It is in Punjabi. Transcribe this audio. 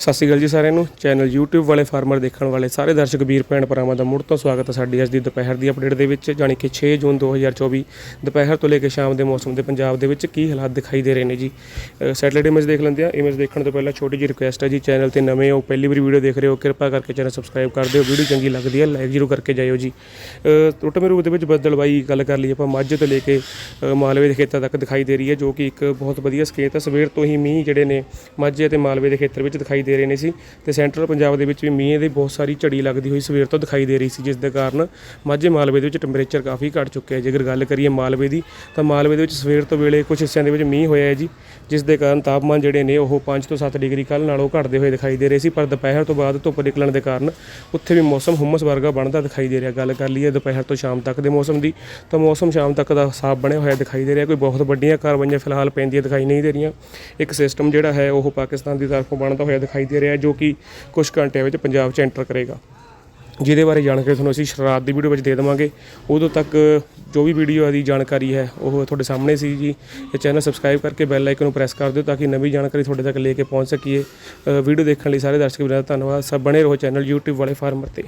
ਸਤਿ ਸ਼੍ਰੀ ਅਕਾਲ ਜੀ ਸਾਰਿਆਂ ਨੂੰ। ਚੈਨਲ YouTube ਵਾਲੇ ਫਾਰਮਰ ਦੇਖਣ ਵਾਲੇ ਸਾਰੇ ਦਰਸ਼ਕ ਵੀਰ, ਭੈਣ ਭਰਾਵਾਂ ਦਾ ਮੁੜ ਤੋਂ ਸਵਾਗਤ ਹੈ ਸਾਡੀ ਅੱਜ ਦੀ ਦੁਪਹਿਰ ਦੀ ਅਪਡੇਟ ਦੇ ਵਿੱਚ, ਜਾਣੀ ਕਿ 6 ਜੂਨ 2024 ਦੁਪਹਿਰ ਤੋਂ ਲੈ ਕੇ ਸ਼ਾਮ ਦੇ ਮੌਸਮ ਦੇ ਪੰਜਾਬ ਦੇ ਵਿੱਚ ਕੀ ਹਾਲਾਤ ਦਿਖਾਈ ਦੇ ਰਹੇ ਨੇ ਜੀ। ਸੈਟੇਲਾਈਟ ਇਮੇਜ ਦੇਖ ਲੈਂਦੇ ਆ ਇਮੇਜ ਦੇਖਣ ਤੋਂ ਪਹਿਲਾਂ ਛੋਟੀ ਜਿਹੀ ਰਿਕੁਐਸਟ ਹੈ ਜੀ ਚੈਨਲ ਤੇ ਨਵੇਂ ਹੋ, ਪਹਿਲੀ ਵਾਰੀ ਵੀਡੀਓ ਦੇਖ ਰਹੇ ਹੋ, ਕਿਰਪਾ ਕਰਕੇ ਚੈਨਲ ਸਬਸਕ੍ਰਾਈਬ ਕਰ ਦਿਓ। ਵੀਡੀਓ ਚੰਗੀ ਲੱਗਦੀ ਹੈ ਲਾਈਕ ਜ਼ਰੂਰ ਕਰਕੇ ਜਾਇਓ ਜੀ। ਟੁੱਟਵੇਂ ਰੂਪ ਦੇ ਵਿੱਚ ਬਦਲਵਾਈ ਗੱਲ ਕਰ ਲਈ ਆਪਾਂ, ਮਾਝੇ ਤੋਂ ਲੈ ਕੇ ਮਾਲਵੇ ਦੇ ਖੇਤਾਂ ਤੱਕ ਦਿਖਾਈ ਦੇ ਰਹੀ ਹੈ, ਜੋ ਕਿ ਇੱਕ ਬਹੁਤ ਵਧੀਆ ਸਕੇਤ ਹੈ। ਸਵੇਰ ਤੋਂ ਹੀ ਮੀਂਹ ਜਿਹੜੇ ਨੇ, ਮਾਝੇ ਤੇ ਮਾਲਵੇ ਦੇ ਖੇਤਰ ਵਿੱਚ ਦਿਖਾਈ ਦੇ ਰਹੇ ਨੇ ਸੀ ਤੇ ਸੈਂਟਰਲ ਪੰਜਾਬ ਦੇ ਵਿੱਚ ਵੀ ਮੀਂਹ ਦੀ ਬਹੁਤ ਸਾਰੀ ਝੜੀ ਲੱਗਦੀ ਹੋਈ ਸਵੇਰ ਤੋਂ ਦਿਖਾਈ ਦੇ ਰਹੀ ਸੀ, ਜਿਸ ਦੇ ਕਾਰਨ ਮਾਝੇ ਮਾਲਵੇ ਦੇ ਵਿੱਚ ਟੈਂਪਰੇਚਰ ਕਾਫੀ ਘਟ ਚੁੱਕਿਆ ਹੈ। ਜੇਕਰ ਗੱਲ ਕਰੀਏ ਮਾਲਵੇ ਦੀ, ਤਾਂ ਮਾਲਵੇ ਦੇ ਵਿੱਚ ਸਵੇਰ ਤੋਂ ਵੇਲੇ ਕੁਝ ਹਿੱਸਿਆਂ ਦੇ ਵਿੱਚ ਮੀਂਹ ਹੋਇਆ ਹੈ ਜੀ, ਜਿਸ ਦੇ ਕਾਰਨ ਤਾਪਮਾਨ ਜਿਹੜੇ ਨੇ ਉਹ 5 ਤੋਂ 7 ਡਿਗਰੀ ਕੱਲ ਨਾਲੋਂ ਘਟਦੇ ਹੋਏ ਦਿਖਾਈ ਦੇ ਰਹੇ ਸੀ, ਪਰ ਦੁਪਹਿਰ ਤੋਂ ਬਾਅਦ ਧੁੱਪ ਨਿਕਲਣ ਦੇ ਕਾਰਨ ਉੱਥੇ ਵੀ ਮੌਸਮ ਹੁਮਸ ਵਰਗਾ ਬਣਦਾ ਦਿਖਾਈ ਦੇ ਰਿਹਾ। ਗੱਲ ਕਰ ਲਈਏ ਦੁਪਹਿਰ ਤੋਂ ਸ਼ਾਮ ਤੱਕ ਦੇ ਮੌਸਮ ਦੀ, ਤਾਂ ਮੌਸਮ ਸ਼ਾਮ ਤੱਕ ਦਾ ਸਾਫ਼ ਬਣਿਆ ਹੋਇਆ ਦਿਖਾਈ ਦੇ ਰਿਹਾ। ਕੋਈ ਬਹੁਤ ਵੱਡੀਆਂ ਕਾਰਵਾਈਆਂ ਫਿਲਹਾਲ ਪੈਂਦੀਆਂ ਦਿਖਾਈ ਨਹੀਂ ਦੇ ਰਹੀਆਂ। ਇੱਕ ਸਿਸਟਮ ਜਿਹੜਾ ਹੈ ਉਹ ਪਾਕਿਸਤਾਨ ਦੀ ਤਰਫੋਂ ਬਣਦਾ ਹੋਇਆ ਦਿਖਾਈ ਦੇ ਰਿਹਾ ਜੋ ਕਿ ਕੁਝ ਘੰਟਿਆਂ ਵਿੱਚ ਪੰਜਾਬ 'ਚ ਐਂਟਰ ਕਰੇਗਾ। ਜਿਹਦੇ ਬਾਰੇ ਜਾਣਕਾਰੀ ਤੁਹਾਨੂੰ ਅਸੀਂ ਸ਼ਰਾਰਤ ਦੀ ਵੀਡੀਓ ਵਿੱਚ ਦੇ ਦੇਵਾਂਗੇ। ਉਦੋਂ ਤੱਕ ਜੋ ਵੀ ਵੀਡੀਓ ਦੀ ਜਾਣਕਾਰੀ ਹੈ, ਉਹ ਤੁਹਾਡੇ ਸਾਹਮਣੇ ਸੀ ਜੀ। ਇਹ ਚੈਨਲ ਸਬਸਕ੍ਰਾਈਬ ਕਰਕੇ ਬੈਲ ਆਈਕਨ ਨੂੰ ਪ੍ਰੈਸ ਕਰ ਦਿਓ ਤਾਂ ਕਿ ਨਵੀਂ ਜਾਣਕਾਰੀ ਤੁਹਾਡੇ ਤੱਕ ਲੈ ਕੇ ਪਹੁੰਚ ਸਕੀਏ। ਵੀਡੀਓ ਦੇਖਣ ਲਈ ਸਾਰੇ ਦਰਸ਼ਕ ਵੀਰਾਂ ਦਾ ਧੰਨਵਾਦ। ਸਭ ਬਣੇ ਰਹੋ ਚੈਨਲ YouTube ਵਾਲੇ ਫਾਰਮਰ ਤੇ।